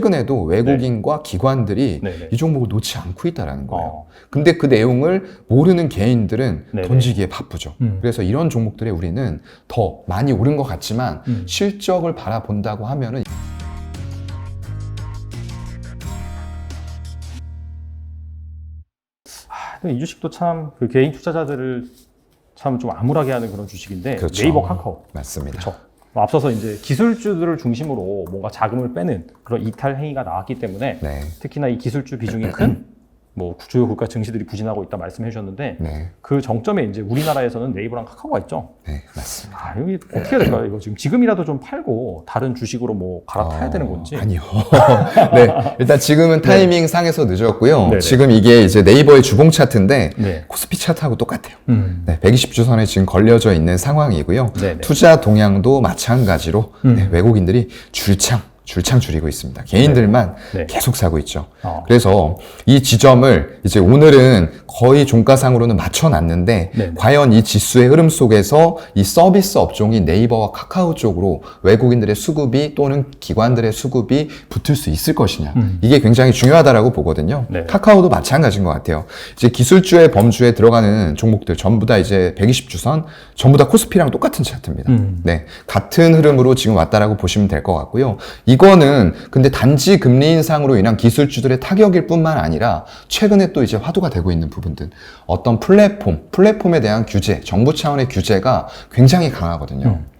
최근에도 외국인과 기관들이 네네. 이 종목을 놓지 않고 있다라는 거예요. 어. 근데 그 내용을 모르는 개인들은 네네. 던지기에 바쁘죠. 음. 그래서 이런 종목들에 우리는 더 많이 오른 것 같지만 음. 실적을 바라본다고 하면은 근데 이 주식도 참 그 개인 투자자들을 참 좀 암울하게 하는 그런 주식인데 그렇죠. 네이버 카카오 맞습니다. 그렇죠. 앞서서 이제 기술주들을 중심으로 뭔가 자금을 빼는 그런 이탈 행위가 나왔기 때문에 네. 특히나 이 기술주 비중이 큰 뭐 주요 국가 증시들이 부진하고 있다 말씀해 주셨는데 네. 그 정점에 이제 우리나라에서는 네이버랑 카카오가 있죠. 네, 맞습니다. 아, 여기 어떻게 해야 될까요? 이거 지금 지금이라도 좀 팔고 다른 주식으로 뭐 갈아타야 어, 되는 건지. 아니요. 네. 일단 지금은 타이밍 상에서 늦었고요. 네네. 지금 이게 이제 네이버의 주봉 차트인데 네. 코스피 차트하고 똑같아요. 음. 네, 120주선에 지금 걸려져 있는 상황이고요. 네네. 투자 동향도 마찬가지로 음. 네, 외국인들이 줄창, 줄창 줄이고 있습니다. 개인들만 네. 계속 사고 있죠. 어. 그래서 이 지점을 이제 오늘은 거의 종가상으로는 맞춰놨는데 네네. 과연 이 지수의 흐름 속에서 이 서비스 업종인 네이버와 카카오 쪽으로 외국인들의 수급이 또는 기관들의 수급이 붙을 수 있을 것이냐 음. 이게 굉장히 중요하다라고 보거든요. 네. 카카오도 마찬가지인 것 같아요. 이제 기술주의 범주에 들어가는 종목들 전부 다 이제 120주선 전부 다 코스피랑 똑같은 차트입니다. 음. 네, 같은 흐름으로 지금 왔다라고 보시면 될 것 같고요. 이 거는 근데 단지 금리 인상으로 인한 기술주들의 타격일 뿐만 아니라 최근에 또 이제 화두가 되고 있는 부분들 어떤 플랫폼, 플랫폼에 대한 규제, 정부 차원의 규제가 굉장히 강하거든요. 음.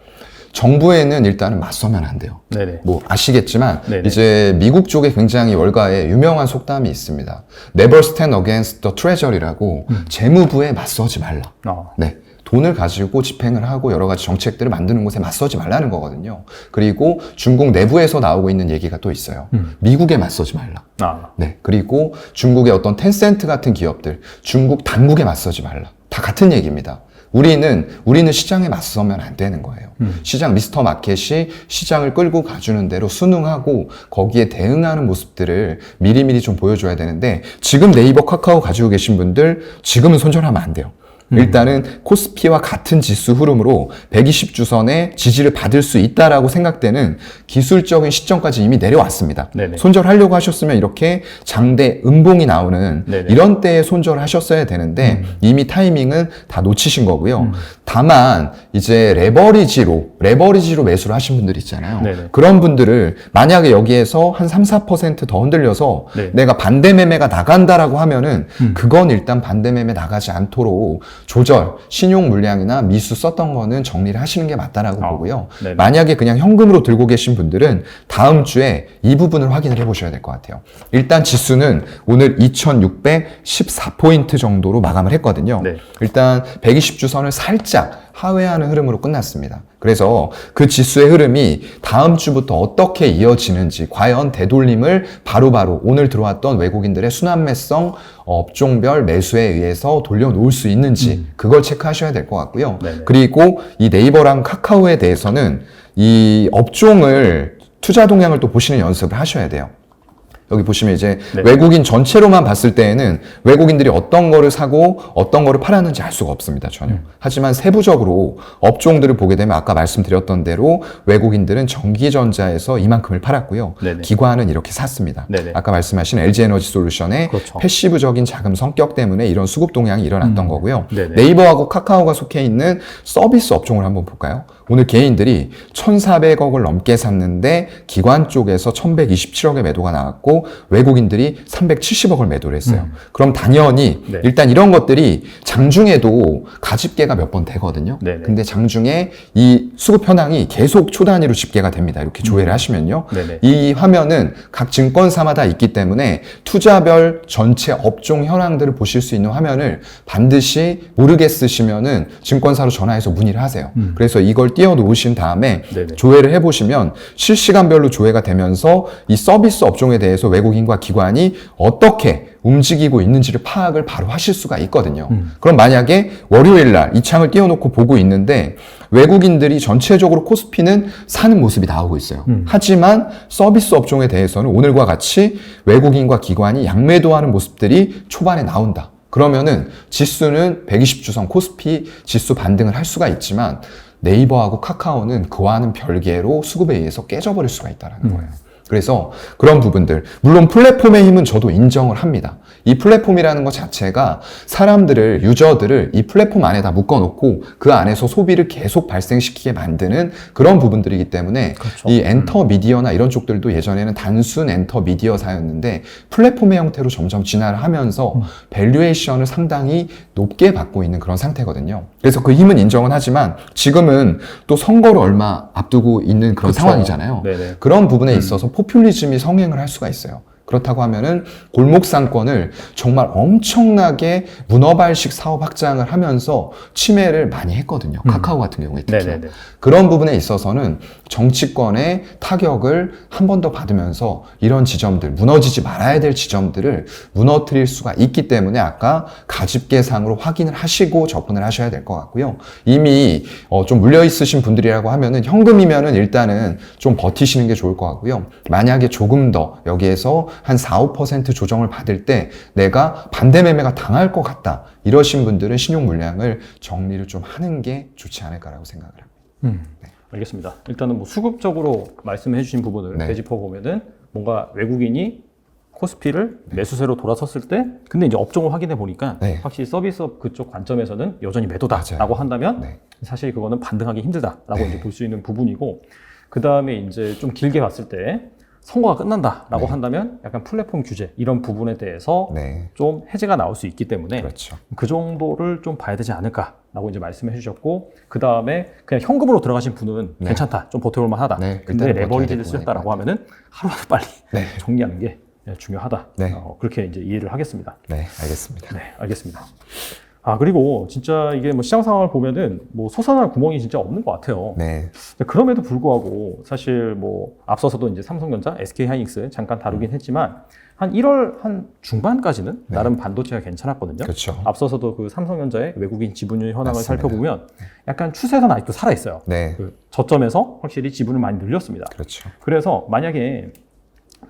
정부에는 일단은 맞서면 안 돼요. 네네. 뭐 아시겠지만 네네. 이제 미국 쪽에 굉장히 월가에 유명한 속담이 있습니다. Never stand against the treasury라고 음. 재무부에 맞서지 말라. 어. 네. 돈을 가지고 집행을 하고 여러 가지 정책들을 만드는 곳에 맞서지 말라는 거거든요. 그리고 중국 내부에서 나오고 있는 얘기가 또 있어요. 음. 미국에 맞서지 말라. 아. 네. 그리고 중국의 어떤 텐센트 같은 기업들, 중국 당국에 맞서지 말라. 다 같은 얘기입니다. 우리는, 우리는 시장에 맞서면 안 되는 거예요. 음. 시장, 미스터 마켓이 시장을 끌고 가주는 대로 순응하고 거기에 대응하는 모습들을 미리미리 좀 보여줘야 되는데 지금 네이버 카카오 가지고 계신 분들 지금은 손절하면 안 돼요. 음. 일단은 코스피와 같은 지수 흐름으로 120주선의 지지를 받을 수 있다라고 생각되는 기술적인 시점까지 이미 내려왔습니다. 네네. 손절하려고 하셨으면 이렇게 장대 음봉이 나오는 네네. 이런 때에 손절을 하셨어야 되는데 이미 타이밍은 다 놓치신 거고요. 음. 다만 이제 레버리지로 레버리지로 매수를 하신 분들 있잖아요. 네네. 그런 분들을 만약에 여기에서 한 3, 4%더 흔들려서 네. 내가 반대 매매가 나간다라고 하면은 음. 그건 일단 반대 매매 나가지 않도록 조절, 신용 물량이나 미수 썼던 거는 정리를 하시는 게 맞다라고 어, 보고요. 네네. 만약에 그냥 현금으로 들고 계신 분들은 다음 주에 이 부분을 확인을 해 보셔야 될 것 같아요. 일단 지수는 오늘 2614포인트 정도로 마감을 했거든요. 네. 일단 120주선을 살짝 하회하는 흐름으로 끝났습니다. 그래서 그 지수의 흐름이 다음 주부터 어떻게 이어지는지, 과연 되돌림을 바로바로 오늘 들어왔던 외국인들의 순환매성 업종별 매수에 의해서 돌려놓을 수 있는지, 그걸 체크하셔야 될 것 같고요. 음. 네네. 그리고 이 네이버랑 카카오에 대해서는 이 업종을 투자 동향을 또 보시는 연습을 하셔야 돼요. 여기 보시면 이제 네. 외국인 전체로만 봤을 때에는 외국인들이 어떤 거를 사고 어떤 거를 팔았는지 알 수가 없습니다, 전혀. 음. 하지만 세부적으로 업종들을 보게 되면 아까 말씀드렸던 대로 외국인들은 전기전자에서 이만큼을 팔았고요. 네네. 기관은 이렇게 샀습니다. 네네. 아까 말씀하신 LG에너지 솔루션의 그렇죠. 패시브적인 자금 성격 때문에 이런 수급 동향이 일어났던 거고요. 네네. 네이버하고 카카오가 속해 있는 서비스 업종을 한번 볼까요? 오늘 개인들이 1,400억을 넘게 샀는데 기관 쪽에서 1,127억의 매도가 나왔고 외국인들이 370억을 매도를 했어요. 그럼 당연히 네. 일단 이런 것들이 장중에도 가집계가 몇 번 되거든요. 네네. 근데 장중에 이 수급 현황이 계속 초단위로 집계가 됩니다. 이렇게 조회를 하시면요. 네네. 이 화면은 각 증권사마다 있기 때문에 투자별 전체 업종 현황들을 보실 수 있는 화면을 반드시 모르겠으시면은 증권사로 전화해서 문의를 하세요. 그래서 이걸 띄워 놓으신 다음에 음. 네네. 조회를 해 보시면 실시간별로 조회가 되면서 이 서비스 업종에 대해서 외국인과 기관이 어떻게 움직이고 있는지를 파악을 바로 하실 수가 있거든요. 음. 그럼 만약에 월요일 날 이 창을 띄워놓고 보고 있는데 외국인들이 전체적으로 코스피는 사는 모습이 나오고 있어요. 음. 하지만 서비스 업종에 대해서는 오늘과 같이 외국인과 기관이 양매도하는 모습들이 초반에 나온다. 그러면은 지수는 120주선 코스피 지수 반등을 할 수가 있지만 네이버하고 카카오는 그와는 별개로 수급에 의해서 깨져버릴 수가 있다는 거예요. 그래서 그런 부분들, 물론 플랫폼의 힘은 저도 인정을 합니다. 이 플랫폼이라는 것 자체가 사람들을, 유저들을 이 플랫폼 안에다 묶어놓고 그 안에서 소비를 계속 발생시키게 만드는 그런 부분들이기 때문에 그렇죠. 이 엔터 미디어나 이런 쪽들도 예전에는 단순 엔터 미디어사였는데 플랫폼의 형태로 점점 진화를 하면서 밸류에이션을 상당히 높게 받고 있는 그런 상태거든요. 그래서 그 힘은 인정은 하지만 지금은 또 선거를 얼마 앞두고 있는 그런 그렇죠. 상황이잖아요. 네네. 그런 부분에 있어서 포퓰리즘이 성행을 할 수가 있어요. 그렇다고 하면은 골목 상권을 정말 엄청나게 문어발식 사업 확장을 하면서 침해를 많이 했거든요. 카카오 같은 경우에 특히. 네네네. 그런 부분에 있어서는 정치권의 타격을 한 번 더 받으면서 이런 지점들, 무너지지 말아야 될 지점들을 무너뜨릴 수가 있기 때문에 아까 가집계상으로 확인을 하시고 접근을 하셔야 될 것 같고요. 이미 어, 좀 물려 있으신 분들이라고 하면은 현금이면은 일단은 좀 버티시는 게 좋을 것 같고요. 만약에 조금 더 여기에서 한 4, 5% 조정을 받을 때 내가 반대 매매가 당할 것 같다. 이러신 분들은 신용 물량을 정리를 좀 하는 게 좋지 않을까라고 생각을 합니다. 음, 알겠습니다. 일단은 뭐 수급적으로 말씀해 주신 부분을 네. 되짚어 보면은 뭔가 외국인이 코스피를 매수세로 돌아섰을 때 근데 이제 업종을 확인해 보니까 네. 확실히 서비스업 그쪽 관점에서는 여전히. 매도다라고 한다면 네. 사실 그거는 반등하기 힘들다라고 네. 이제 볼 수 있는 부분이고 그 다음에 이제 좀 길게 봤을 때 선거가 끝난다라고 네. 한다면 약간 플랫폼 규제 이런 부분에 대해서 네. 좀 해제가 나올 수 있기 때문에 그렇죠. 그 정도를 좀 봐야 되지 않을까라고 이제 말씀해 주셨고 그 다음에 그냥 현금으로 들어가신 분은 네. 괜찮다 좀 버텨볼 만 하다 네, 근데 레버리지를 쓰셨다라고 하면은 하루라도 빨리 네. 정리하는 게 중요하다 네. 어, 그렇게 이제 이해를 하겠습니다 네, 알겠습니다. 네 알겠습니다 아 그리고 진짜 이게 뭐 시장 상황을 보면은 뭐 솟아날 구멍이 진짜 없는 것 같아요 네. 그럼에도 불구하고 사실 뭐 앞서서도 이제 삼성전자, SK 하이닉스 잠깐 다루긴 했지만 한 1월 한 중반까지는 네. 나름 반도체가 괜찮았거든요. 그렇죠. 앞서서도 그 삼성전자의 외국인 지분율 현황을 맞습니다. 살펴보면 약간 추세는 아직도 살아 있어요. 네. 그 저점에서 확실히 지분을 많이 늘렸습니다. 그렇죠. 그래서 만약에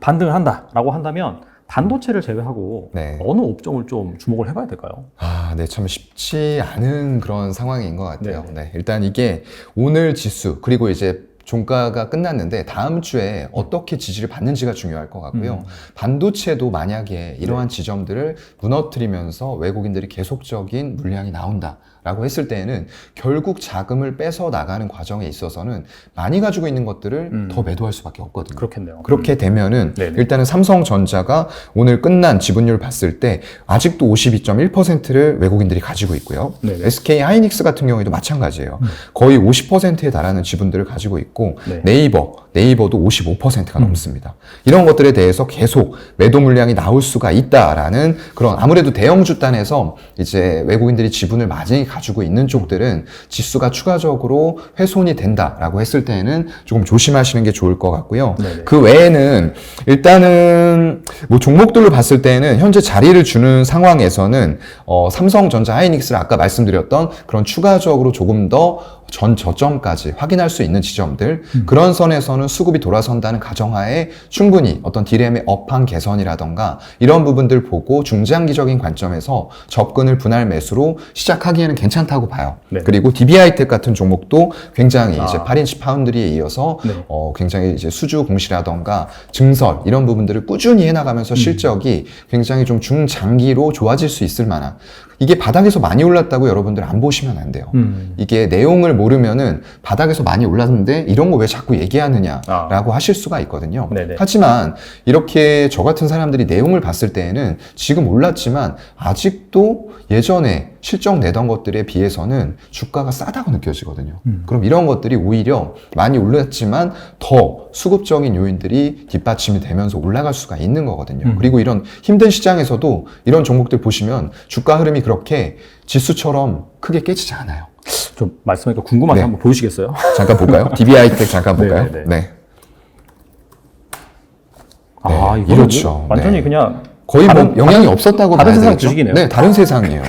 반등을 한다라고 한다면 반도체를 제외하고 네. 어느 업종을 좀 주목을 해봐야 될까요? 아, 네, 참 쉽지 않은 그런 상황인 것 같아요. 네. 네. 일단 이게 오늘 지수, 그리고 이제 종가가 끝났는데 다음 주에 어떻게 지지를 받는지가 중요할 것 같고요. 음. 반도체도 만약에 이러한 지점들을 무너뜨리면서 외국인들이 계속적인 물량이 나온다. 라고 했을 때에는 결국 자금을 빼서 나가는 과정에 있어서는 많이 가지고 있는 것들을 음. 더 매도할 수밖에 없거든요. 그렇겠네요. 그렇게 되면은 네네. 일단은 삼성전자가 오늘 끝난 지분율 봤을 때 아직도 52.1%를 외국인들이 가지고 있고요. 네네. SK 하이닉스 같은 경우에도 마찬가지예요. 거의 50%에 달하는 지분들을 가지고 있고 네. 네이버, 네이버도 55%가 넘습니다. 이런 것들에 대해서 계속 매도 물량이 나올 수가 있다라는 그런 아무래도 대형 주 단에서 이제 외국인들이 지분을 많이 가지고 있는 쪽들은 지수가 추가적으로 훼손이 된다라고 했을 때에는 조금 조심하시는 게 좋을 것 같고요. 네네. 그 외에는 일단은 뭐 종목들로 봤을 때는 현재 자리를 주는 상황에서는 어, 삼성전자 하이닉스를 아까 말씀드렸던 그런 추가적으로 조금 더 전 저점까지 확인할 수 있는 지점들 그런 선에서는 수급이 돌아선다는 가정하에 충분히 어떤 디램의 업황 개선이라던가 이런 부분들 보고 중장기적인 관점에서 접근을 분할 매수로 시작하기에는 괜찮다고 봐요. 네. 그리고 DB하이텍 같은 종목도 굉장히 이제 아. 8인치 파운드리에 이어서 네. 어, 굉장히 이제 수주 공시라던가 증설 이런 부분들을 꾸준히 해나가면서 실적이 굉장히 좀 중장기로 좋아질 수 있을 만한 이게 바닥에서 많이 올랐다고 여러분들 안 보시면 안 돼요. 음. 이게 내용을 모르면은 바닥에서 많이 올랐는데 이런 거 왜 자꾸 얘기하느냐라고 하실 수가 있거든요. 아. 네네. 하지만 이렇게 저 같은 사람들이 내용을 봤을 때에는 지금 올랐지만 아직도 예전에 실적 내던 것들에 비해서는 주가가 싸다고 느껴지거든요. 음. 그럼 이런 것들이 오히려 많이 올랐지만 더 수급적인 요인들이 뒷받침이 되면서 올라갈 수가 있는 거거든요. 음. 그리고 이런 힘든 시장에서도 이런 종목들 보시면 주가 흐름이 그렇게 지수처럼 크게 깨지지 않아요. 좀 말씀하니까 궁금한데 네. 한번 보여주시겠어요? 잠깐 볼까요? DB하이텍 잠깐 볼까요? 네 네네. 네. 아, 네, 이거 이렇죠. 뭐 완전히 네. 그냥 거의 다른- 뭐 영향이 없었다고 다른 봐야 세상 되겠죠? 주식이네요. 네, 다른 세상이에요.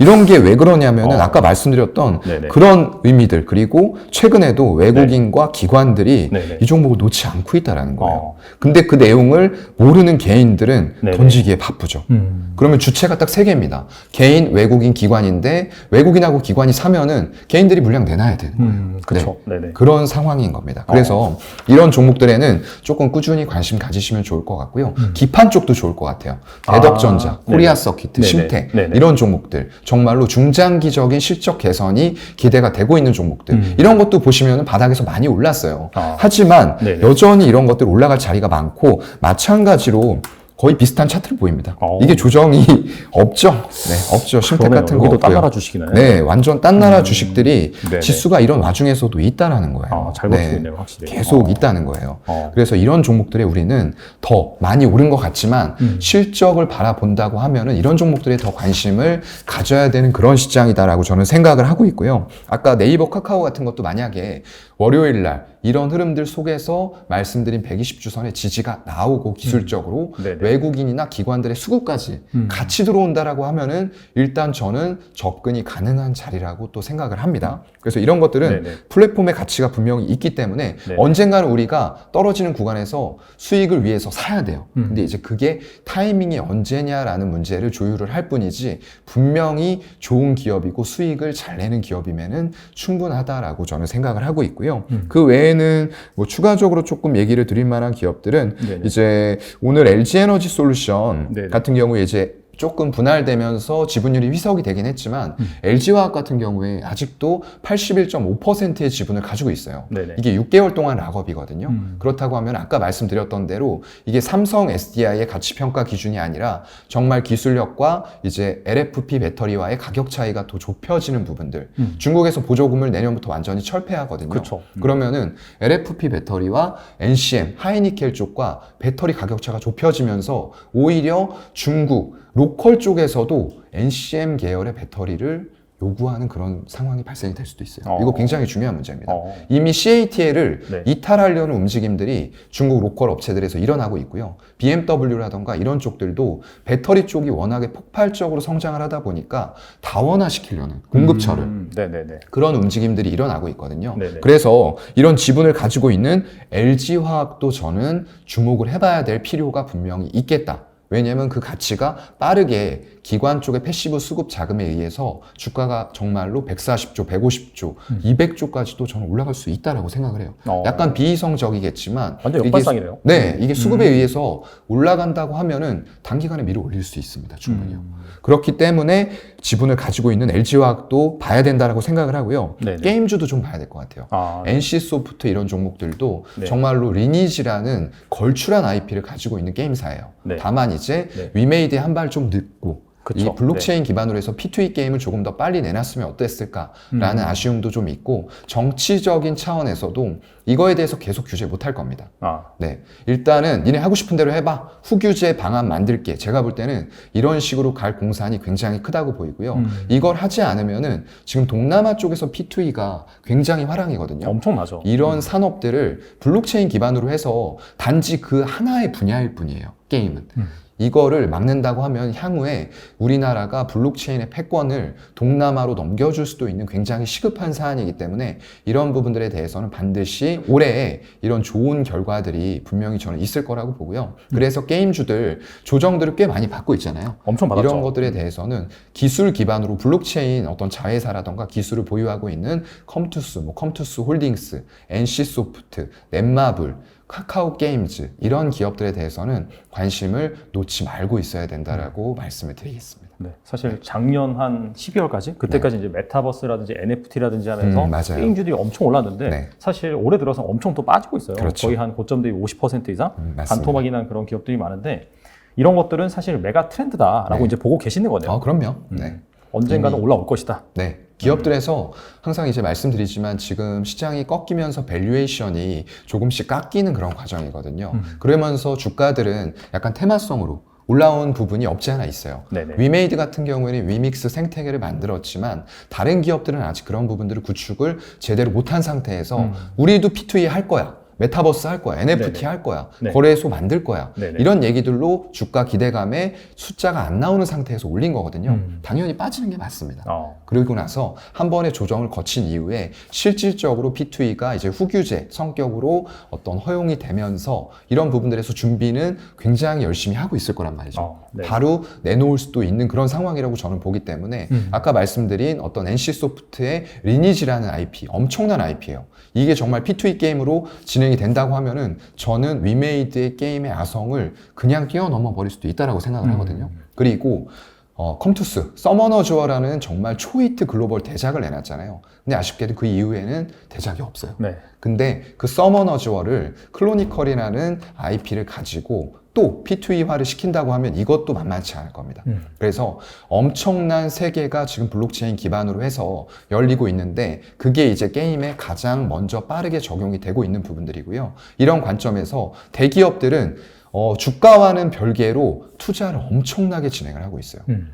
이런 게 왜 그러냐면은 어. 아까 말씀드렸던 네네. 그런 의미들 그리고 최근에도 외국인과 기관들이 네네. 이 종목을 놓지 않고 있다라는 거예요. 어. 근데 그 내용을 모르는 개인들은 네네. 던지기에 바쁘죠. 음. 그러면 주체가 딱 세 개입니다. 개인, 외국인, 기관인데 외국인하고 기관이 사면은 개인들이 물량 내놔야 되는 거예요. 음, 그렇죠. 네. 네 그런 상황인 겁니다. 그래서 이런 종목들에는 조금 꾸준히 관심 가지시면 좋을 것 같고요. 기판 쪽도 좋을 것 같아요. 대덕전자, 아, 코리아. 심텍 네네. 이런 종목들 정말로 중장기적인 실적 개선이 기대가 되고 있는 종목들 음. 이런 것도 보시면 바닥에서 많이 올랐어요. 아. 하지만 네네. 여전히 이런 것들 올라갈 자리가 많고 마찬가지로 거의 비슷한 차트를 보입니다. 어. 이게 조정이 없죠. 네, 없죠. 심텍 그러네요. 같은 거 여기도 없고요. 딴 나라 주식이네. 네, 완전 딴 나라 주식들이 네네. 지수가 이런 와중에서도 있다라는 거예요. 아, 잘 버티고 있네요, 확실히. 계속 어. 있다는 거예요. 어. 그래서 이런 종목들에 우리는 더 많이 오른 것 같지만 음. 실적을 바라본다고 하면은 이런 종목들에 더 관심을 가져야 되는 그런 시장이다라고 저는 생각을 하고 있고요. 아까 네이버 카카오 같은 것도 만약에 월요일 날 이런 흐름들 속에서 말씀드린 120주선의 지지가 나오고 기술적으로 네네. 외국인이나 기관들의 수급까지 음. 같이 들어온다라고 하면은 일단 저는 접근이 가능한 자리라고 또 생각을 합니다. 그래서 이런 것들은 네네. 플랫폼의 가치가 분명히 있기 때문에 네네. 언젠가는 우리가 떨어지는 구간에서 수익을 위해서 사야 돼요. 음. 근데 이제 그게 타이밍이 언제냐라는 문제를 조율을 할 뿐이지 분명히 좋은 기업이고 수익을 잘 내는 기업이면은 충분하다라고 저는 생각을 하고 있고요. 음. 그 외에는 뭐 추가적으로 조금 얘기를 드릴 만한 기업들은 네네. 이제 오늘 LG 에너지 솔루션 네네. 같은 경우에 이제 조금 분할되면서 지분율이 희석이 되긴 했지만 LG화학 같은 경우에 아직도 81.5%의 지분을 가지고 있어요. 네네. 이게 6개월 동안 락업이거든요. 음. 그렇다고 하면 아까 말씀드렸던 대로 이게 삼성 SDI의 가치 평가 기준이 아니라 정말 기술력과 이제 LFP 배터리와의 가격 차이가 더 좁혀지는 부분들. 음. 중국에서 보조금을 내년부터 완전히 철폐하거든요. 음. 그러면은 LFP 배터리와 NCM 하이니켈 쪽과 배터리 가격 차가 좁혀지면서 오히려 중국 로컬 쪽에서도 NCM 계열의 배터리를 요구하는 그런 상황이 발생이 될 수도 있어요. 어. 이거 굉장히 중요한 문제입니다. 어. 이미 CATL을 네. 이탈하려는 움직임들이 중국 로컬 업체들에서 일어나고 있고요. BMW라던가 이런 쪽들도 배터리 쪽이 워낙에 폭발적으로 성장을 하다 보니까 다원화시키려는 공급처를 음, 네네네. 그런 움직임들이 일어나고 있거든요. 네네. 그래서 이런 지분을 가지고 있는 LG화학도 저는 주목을 해봐야 될 필요가 분명히 있겠다. 왜냐하면 그 가치가 빠르게 기관 쪽의 패시브 수급 자금에 의해서 주가가 정말로 140조, 150조, 200조까지도 저는 올라갈 수 있다라고 생각을 해요. 어. 약간 비이성적이겠지만 완전 이게 역발상이네요. 네, 이게 수급에 의해서 올라간다고 하면은 단기간에 밀어 올릴 수 있습니다. 충분히요. 음. 그렇기 때문에 지분을 가지고 있는 LG화학도 봐야 된다라고 생각을 하고요. 네네. 게임주도 좀 봐야 될 것 같아요. 아, 네. NC 소프트 이런 종목들도 네. 정말로 리니지라는 걸출한 IP를 가지고 있는 게임사예요. 네. 다만 이제 네. 위메이드에 한 발 좀 늦고 그쵸. 이 블록체인 기반으로 해서 P2E 게임을 조금 더 빨리 내놨으면 어땠을까라는 음. 아쉬움도 좀 있고 정치적인 차원에서도 이거에 대해서 계속 규제 못 할 겁니다. 아, 네. 일단은 니네 하고 싶은 대로 해봐. 후규제 방안 만들게. 제가 볼 때는 이런 식으로 갈 공산이 굉장히 크다고 보이고요. 음. 이걸 하지 않으면은 지금 동남아 쪽에서 P2E가 굉장히 화랑이거든요. 엄청나죠. 이런 산업들을 블록체인 기반으로 해서 단지 그 하나의 분야일 뿐이에요. 게임은. 음. 이거를 막는다고 하면 향후에 우리나라가 블록체인의 패권을 동남아로 넘겨줄 수도 있는 굉장히 시급한 사안이기 때문에 이런 부분들에 대해서는 반드시 올해에 이런 좋은 결과들이 분명히 저는 있을 거라고 보고요. 그래서 게임주들 조정들을 꽤 많이 받고 있잖아요. 엄청 받았죠. 이런 것들에 대해서는 기술 기반으로 블록체인 어떤 자회사라던가 기술을 보유하고 있는 컴투스, 뭐 컴투스 홀딩스, NC소프트, 넷마블, 카카오 게임즈 이런 기업들에 대해서는 관심을 놓지 말고 있어야 된다라고 말씀을 드리겠습니다. 네, 사실 작년 한 12월까지 그때까지 이제 메타버스라든지 NFT라든지 하면서 네. 음. 게임주들이 엄청 올랐는데 네. 사실 올해 들어서 엄청 또 빠지고 있어요. 그렇죠. 거의 한 고점 대비 50% 이상 음. 반토막이 난 그런 기업들이 많은데 이런 것들은 사실 메가 트렌드다라고 네. 이제 보고 계시는 거네요. 아, 그럼요. 음, 네. 언젠가는 이미- 올라올 것이다. 네. 기업들에서 항상 이제 말씀드리지만 지금 시장이 꺾이면서 밸류에이션이 조금씩 깎이는 그런 과정이거든요. 음. 그러면서 주가들은 약간 테마성으로 올라온 부분이 없지 않아 있어요. 네네. 위메이드 같은 경우에는 위믹스 생태계를 만들었지만 다른 기업들은 아직 그런 부분들을 구축을 제대로 못한 상태에서 음. 우리도 P2E 할 거야. 메타버스 할 거야, NFT 네네. 할 거야, 네. 거래소 만들 거야. 네네. 이런 얘기들로 주가 기대감에 숫자가 안 나오는 상태에서 올린 거거든요. 음. 당연히 빠지는 게 맞습니다. 어. 그러고 나서 한 번의 조정을 거친 이후에 실질적으로 P2E가 이제 후규제 성격으로 어떤 허용이 되면서 이런 부분들에서 준비는 굉장히 열심히 하고 있을 거란 말이죠. 어, 네. 바로 내놓을 수도 있는 그런 상황이라고 저는 보기 때문에 음. 아까 말씀드린 어떤 NC 소프트의 리니지라는 IP 엄청난 IP예요. 이게 정말 P2E 게임으로 진행이 된다고 하면은 저는 위메이드의 게임의 아성을 그냥 뛰어넘어 버릴 수도 있다라고 생각을 음. 하거든요. 그리고 어, 컴투스, 서머너즈어라는 정말 초히트 글로벌 대작을 내놨잖아요. 근데 아쉽게도 그 이후에는 대작이 없어요. 네. 근데 그 서머너즈어를 클로니컬이라는 IP를 가지고 또 P2E화를 시킨다고 하면 이것도 만만치 않을 겁니다. 음. 그래서 엄청난 세계가 지금 블록체인 기반으로 해서 열리고 있는데 그게 이제 게임에 가장 먼저 빠르게 적용이 되고 있는 부분들이고요. 이런 관점에서 대기업들은 어, 주가와는 별개로 투자를 엄청나게 진행을 하고 있어요. 음.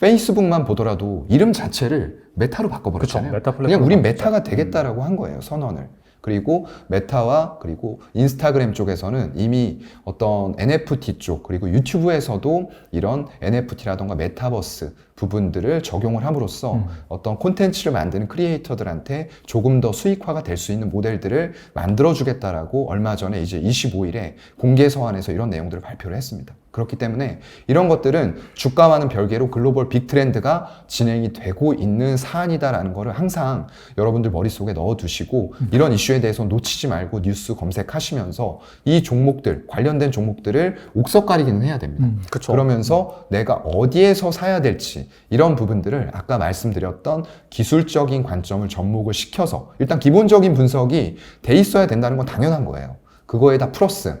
페이스북만 보더라도 이름 자체를 메타로 바꿔버렸잖아요. 그쵸, 메타 그냥 우린. 메타가 되겠다라고 한 거예요, 선언을. 그리고 메타와 그리고 인스타그램 쪽에서는 이미 어떤 NFT 쪽 그리고 유튜브에서도 이런 NFT라던가 메타버스 부분들을 적용을 함으로써 음. 어떤 콘텐츠를 만드는 크리에이터들한테 조금 더 수익화가 될 수 있는 모델들을 만들어 주겠다라고 얼마 전에 이제 25일에 공개 서한에서 이런 내용들을 발표를 했습니다. 그렇기 때문에 이런 것들은 주가와는 별개로 글로벌 빅 트렌드가 진행이 되고 있는 사안이다라는 거를 항상 여러분들 머릿속에 넣어 두시고 이런 이슈에 대해서 놓치지 말고 뉴스 검색하시면서 이 종목들 관련된 종목들을 옥석 가리기는 해야 됩니다. 음. 그러면서 내가 어디에서 사야 될지 이런 부분들을 아까 말씀드렸던 기술적인 관점을 접목을 시켜서 일단 기본적인 분석이 돼 있어야 된다는 건 당연한 거예요. 그거에다 플러스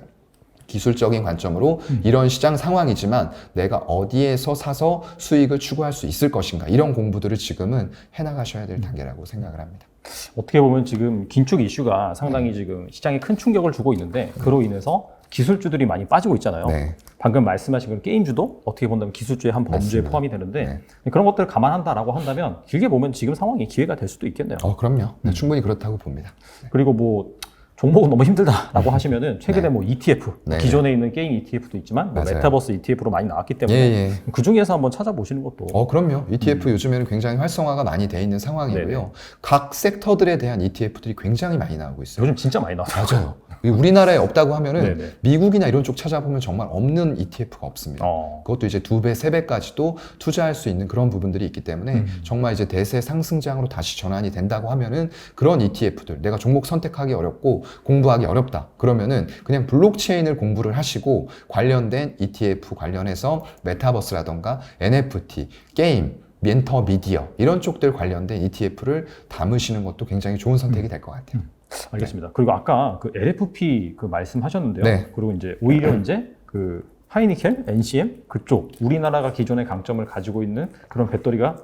기술적인 관점으로 이런 시장 상황이지만 내가 어디에서 사서 수익을 추구할 수 있을 것인가 이런 공부들을 지금은 해나가셔야 될 단계라고 생각을 합니다. 어떻게 보면 지금 긴축 이슈가 상당히 지금 시장에 큰 충격을 주고 있는데 그로 인해서 기술주들이 많이 빠지고 있잖아요. 네. 방금 말씀하신 그런 게임주도 어떻게 본다면 기술주의 한 범주에 맞습니다. 포함이 되는데 네. 그런 것들을 감안한다라고 한다면 길게 보면 지금 상황이 기회가 될 수도 있겠네요. 어, 그럼요. 네, 충분히 그렇다고 봅니다. 그리고 뭐 종목은 너무 힘들다라고 하시면은 최근에 네. 뭐 ETF 네. 기존에 있는 게임 ETF도 있지만 뭐. 메타버스 ETF로 많이 나왔기 예, 때문에 예. 그 중에서 한번 찾아보시는 것도 어, 그럼요. ETF 요즘에는 굉장히 활성화가 많이 돼 있는 상황이고요. 음. 네네. 각 섹터들에 대한 ETF들이 굉장히 많이 나오고 있어요. 요즘 진짜 많이 나와요. 맞아요. 우리나라에 없다고 하면은 네네. 미국이나 이런 쪽 찾아보면 정말 없는 ETF가 없습니다. 어. 그것도 이제 두 배, 세 배까지도 투자할 수 있는 그런 부분들이 있기 때문에 음. 정말 이제 대세 상승장으로 다시 전환이 된다고 하면은 그런 ETF들 내가 종목 선택하기 어렵고 공부하기 어렵다. 그러면은 그냥 블록체인을 공부를 하시고 관련된 ETF 관련해서 메타버스라던가 NFT, 게임, 멘터 미디어 이런 쪽들 관련된 ETF를 담으시는 것도 굉장히 좋은 선택이 될 것 같아요. 알겠습니다. 그리고 아까 그 LFP 그 말씀하셨는데요. 네. 그리고 이제 오히려 이제 그 하이니켈, NCM 그쪽 우리나라가 기존의 강점을 가지고 있는 그런 배터리가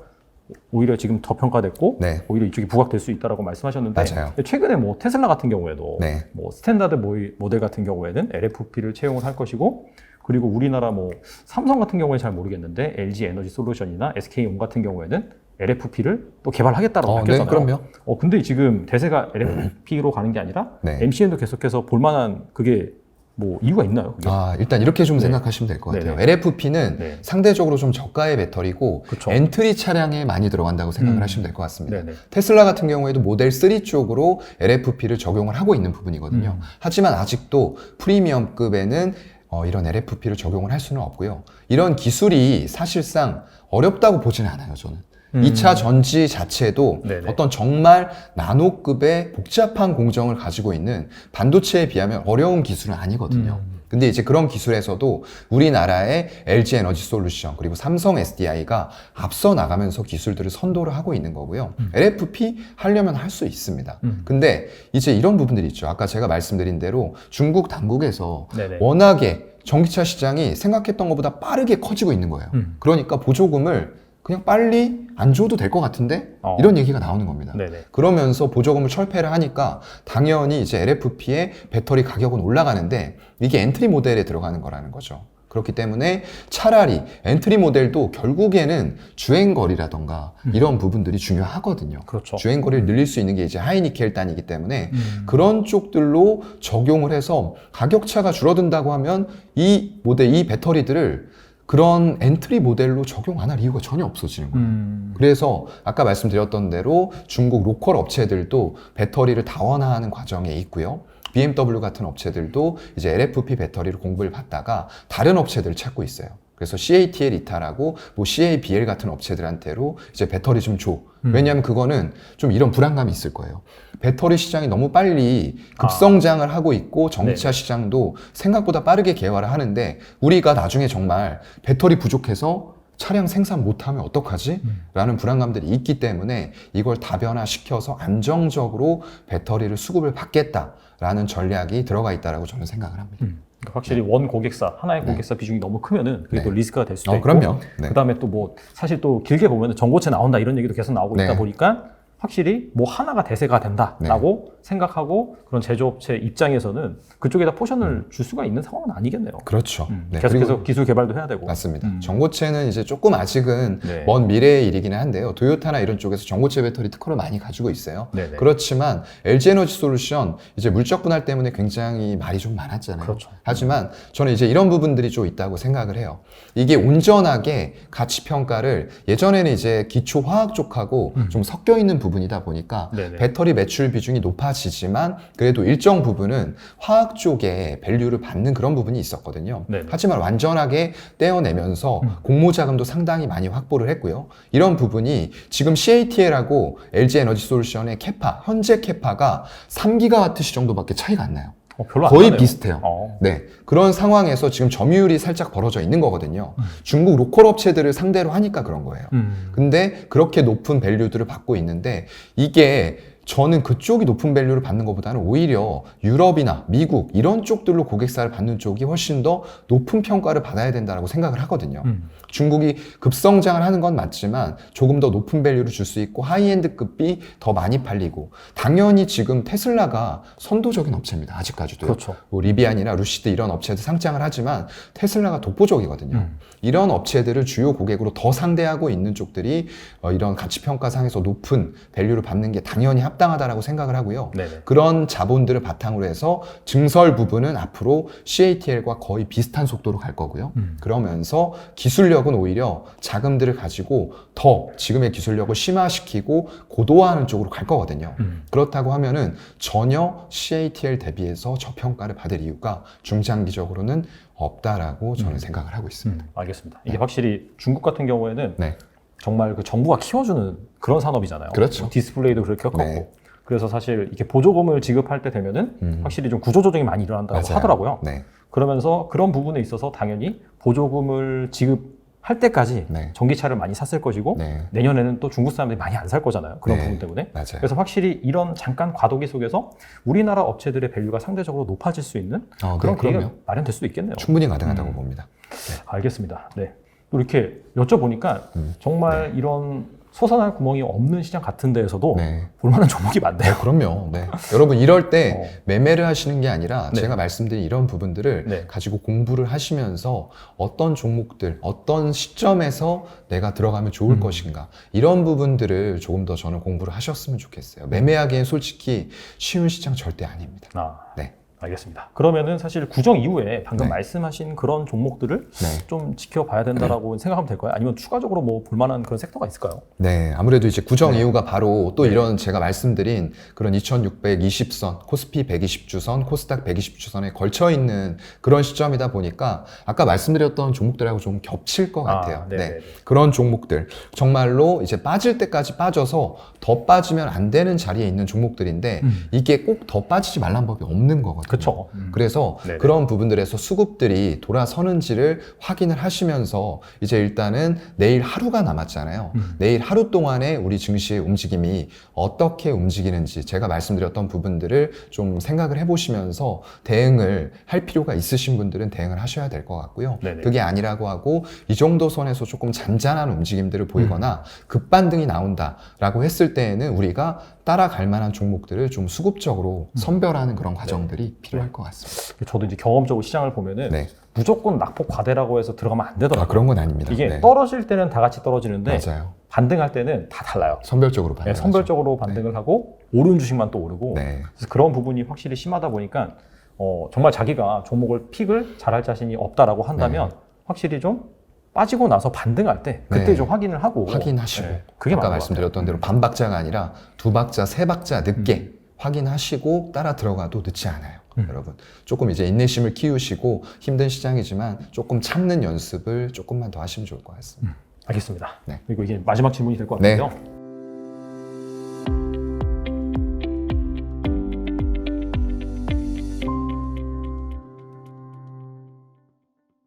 오히려 지금 더 평가됐고 네. 오히려 이쪽이 부각될 수 있다라고 말씀하셨는데 맞아요. 최근에 뭐 테슬라 같은 경우에도 네. 뭐 스탠다드 모델 같은 경우에는 LFP를 채용을 할 것이고 그리고 우리나라 뭐 삼성 같은 경우에 잘 모르겠는데 LG 에너지 솔루션이나 SK온 같은 경우에는 LFP를 또 개발하겠다라고 어, 네, 밝혔잖아요. 그럼요. 어 근데 지금 대세가 LFP로 가는 게 아니라 네. MCN도 계속해서 볼만한 그게 뭐 이유가 있나요? 그게? 아, 일단 이렇게 좀 네. 생각하시면 될 것 같아요. 네네. LFP는 네. 상대적으로 좀 저가의 배터리고 그쵸. 엔트리 차량에 많이 들어간다고 생각을 음. 하시면 될 것 같습니다. 네네. 테슬라 같은 경우에도 모델 3 쪽으로 LFP를 적용을 하고 있는 부분이거든요. 음. 하지만 아직도 프리미엄급에는 어, 이런 LFP를 적용을 할 수는 없고요. 이런 기술이 사실상 어렵다고 보지는 않아요, 저는. 음. 2차 전지 자체도 네네. 어떤 정말 나노급의 복잡한 공정을 가지고 있는 반도체에 비하면 어려운 기술은 아니거든요. 음. 근데 이제 그런 기술에서도 우리나라의 LG 에너지 솔루션 그리고 삼성 SDI가 앞서 나가면서 기술들을 선도를 하고 있는 거고요. LFP 하려면 할 수 있습니다. 음. 근데 이제 이런 부분들이 있죠. 아까 제가 말씀드린 대로 중국 당국에서 네네. 워낙에 전기차 시장이 생각했던 것보다 빠르게 커지고 있는 거예요. 음. 그러니까 보조금을 그냥 빨리 안 줘도 될 것 같은데 어. 이런 얘기가 나오는 겁니다. 네네. 그러면서 보조금을 철폐를 하니까 당연히 이제 LFP의 배터리 가격은 올라가는데 이게 엔트리 모델에 들어가는 거라는 거죠. 그렇기 때문에 차라리 엔트리 모델도 결국에는 주행거리라던가 이런 부분들이 중요하거든요. 그렇죠. 주행거리를 늘릴 수 있는 게 이제 하이니켈 단이기 때문에 음. 그런 쪽들로 적용을 해서 가격차가 줄어든다고 하면 이 모델, 이 배터리들을 그런 엔트리 모델로 적용 안 할 이유가 전혀 없어지는 거예요. 음. 그래서 아까 말씀드렸던 대로 중국 로컬 업체들도 배터리를 다원화하는 과정에 있고요. BMW 같은 업체들도 이제 LFP 배터리를 공부를 받다가 다른 업체들을 찾고 있어요. 그래서 CATL 이탈하고 뭐 CABL 같은 업체들한테로 이제 배터리 좀 줘. 음. 왜냐하면 그거는 좀 이런 불안감이 있을 거예요. 배터리 시장이 너무 빨리 급성장을 하고 있고 전기차 시장도 생각보다 빠르게 개화를 하는데 우리가 나중에 정말 배터리 부족해서 차량 생산 못하면 어떡하지? 라는 불안감들이 있기 때문에 이걸 다변화시켜서 안정적으로 배터리를 수급을 받겠다라는 전략이 들어가 있다라고 저는 생각을 합니다. 음. 그러니까 확실히 원 고객사 하나의 고객사 비중이 너무 크면은 그게 네. 또 리스크가 될 수도 어, 있고 그럼요. 네. 그다음에 또 뭐 사실 또 길게 보면 전고체 나온다 이런 얘기도 계속 나오고 있다 네. 보니까 확실히 뭐 하나가 대세가 된다라고 생각하고 그런 제조업체 입장에서는 그쪽에다 포션을 줄 수가 있는 상황은 아니겠네요. 그렇죠. 음, 네, 계속해서 기술 개발도 해야 되고. 맞습니다. 음. 전고체는 이제 조금 아직은 네. 먼 미래의 일이기는 한데요. 도요타나 이런 쪽에서 전고체 배터리 특허를 많이 가지고 있어요. 네네. 그렇지만 LG 에너지 솔루션 이제 물적 분할 때문에 굉장히 말이 좀 많았잖아요. 그렇죠. 하지만 저는 이제 이런 부분들이 좀 있다고 생각을 해요. 이게 온전하게 가치 평가를 예전에는 이제 기초 화학 쪽하고 음. 좀 섞여 있는 부분이다 보니까 네네. 배터리 매출 비중이 높아지지만 그래도 일정 부분은 화학 쪽에 밸류를 받는 그런 부분이 있었거든요. 네네. 하지만 완전하게 떼어내면서 음. 공모 자금도 상당히 많이 확보를 했고요. 이런 부분이 지금 CATL하고 LG 에너지 솔루션의 캐파, 현재 캐파가 3기가와트시 정도밖에 차이가 안 나요. 어, 거의. 비슷해요. 어. 네. 그런 상황에서 지금 점유율이 살짝 벌어져 있는 거거든요. 음. 중국 로컬 업체들을 상대로 하니까 그런 거예요. 음. 근데 그렇게 높은 밸류들을 받고 있는데 이게 저는 그쪽이 높은 밸류를 받는 것보다는 오히려 유럽이나 미국 이런 쪽들로 고객사를 받는 쪽이 훨씬 더 높은 평가를 받아야 된다고 생각을 하거든요. 음. 중국이 급성장을 하는 건 맞지만 조금 더 높은 밸류를 줄 수 있고 하이엔드급이 더 많이 팔리고 당연히 지금 테슬라가 선도적인 업체입니다. 아직까지도. 그렇죠. 뭐 리비안이나 루시드 이런 업체들 상장을 하지만 테슬라가 독보적이거든요. 음. 이런 업체들을 주요 고객으로 더 상대하고 있는 쪽들이 어, 이런 가치 평가상에서 높은 밸류를 받는 게 당연히 합 당하다라고 생각을 하고요. 네네. 그런 자본들을 바탕으로 해서 증설 부분은 앞으로 CATL과 거의 비슷한 속도로 갈 거고요. 음. 그러면서 기술력은 오히려 자금들을 가지고 더 지금의 기술력을 심화시키고 고도화하는 쪽으로 갈 거거든요. 음. 그렇다고 하면은 전혀 CATL 대비해서 저평가를 받을 이유가 중장기적으로는 없다라고 저는 음. 생각을 하고 있습니다. 음, 알겠습니다. 이게 확실히 중국 같은 경우에는 네. 정말 그 정부가 키워주는 그런 산업이잖아요. 그렇죠. 뭐 디스플레이도 그렇게 컸고. 네. 그래서 사실 이렇게 보조금을 지급할 때 되면은 음. 확실히 좀 구조조정이 많이 일어난다고 맞아요. 하더라고요. 네. 그러면서 그런 부분에 있어서 당연히 보조금을 지급할 때까지 네. 전기차를 많이 샀을 것이고 네. 내년에는 또 중국 사람들이 많이 안 살 거잖아요. 그런 네. 부분 때문에. 맞아요. 그래서 확실히 이런 잠깐 과도기 속에서 우리나라 업체들의 밸류가 상대적으로 높아질 수 있는 어, 그런 네, 그럼요. 마련될 수도 있겠네요. 충분히 가능하다고 음. 봅니다. 알겠습니다. 네. 또 이렇게 여쭤보니까 음. 정말 이런 솟아날 구멍이 없는 시장 같은 데에서도 네. 볼만한 종목이 많네요. 그럼요. 네. 여러분 이럴 때 어. 매매를 하시는 게 아니라 네. 제가 말씀드린 이런 부분들을 네. 가지고 공부를 하시면서 어떤 종목들, 어떤 시점에서 내가 들어가면 좋을 음. 것인가 이런 부분들을 조금 더 저는 공부를 하셨으면 좋겠어요. 매매하기엔 솔직히 쉬운 시장 절대 아닙니다. 아, 네. 알겠습니다. 그러면은 사실 구정 이후에 방금 네. 말씀하신 그런 종목들을 네. 좀 지켜봐야 된다라고 생각하면 될까요? 아니면 추가적으로 뭐 볼만한 그런 섹터가 있을까요? 네, 아무래도 이제 구정 네. 이후가 바로 또 네. 이런 제가 말씀드린 그런 2620선, 코스피 120주선, 코스닥 120주선에 걸쳐 있는 그런 시점이다 보니까 아까 말씀드렸던 종목들하고 좀 겹칠 것 같아요. 아. 네. 그런 종목들 정말로 이제 빠질 때까지 빠져서 더 빠지면 안 되는 자리에 있는 종목들인데 음. 이게 꼭 더 빠지지 말란 법이 없는 거거든요. 그쵸. 그래서 네네. 그런 부분들에서 수급들이 돌아서는지를 확인을 하시면서 이제 일단은 내일 하루가 남았잖아요. 음. 내일 하루 동안에 우리 증시의 움직임이 어떻게 움직이는지 제가 말씀드렸던 부분들을 좀 생각을 해보시면서 대응을 할 필요가 있으신 분들은 대응을 하셔야 될 것 같고요. 네네. 그게 아니라고 하고 이 정도 선에서 조금 잔잔한 움직임들을 보이거나 음. 급반등이 나온다라고 했을 때에는 우리가 따라갈 만한 종목들을 좀 수급적으로 음. 선별하는 그런 네. 과정들이 필요할 것 같습니다. 저도 이제 경험적으로 시장을 보면은 네. 무조건 낙폭 과대라고 해서 들어가면 안 되더라고요. 아, 그런 건 아닙니다. 이게 네. 떨어질 때는 다 같이 떨어지는데 맞아요. 반등할 때는 다 달라요. 선별적으로 네, 반응하죠. 선별적으로 반등을 하고 오른 주식만 또 오르고 네. 그래서 그런 부분이 확실히 심하다 보니까 어, 정말 자기가 종목을 픽을 잘할 자신이 없다라고 한다면 확실히 좀 빠지고 나서 반등할 때 그때 네. 좀 확인을 하고 확인하시고 네, 그게 아까 말씀드렸던 같아요. 대로 반 박자가 아니라 두 박자, 세 박자 늦게 음. 확인하시고 따라 들어가도 늦지 않아요. 음. 여러분 조금 이제 인내심을 키우시고 힘든 시장이지만 조금 참는 연습을 조금만 더 하시면 좋을 것 같습니다. 알겠습니다. 네. 그리고 이게 마지막 질문이 될것 네. 같은데요.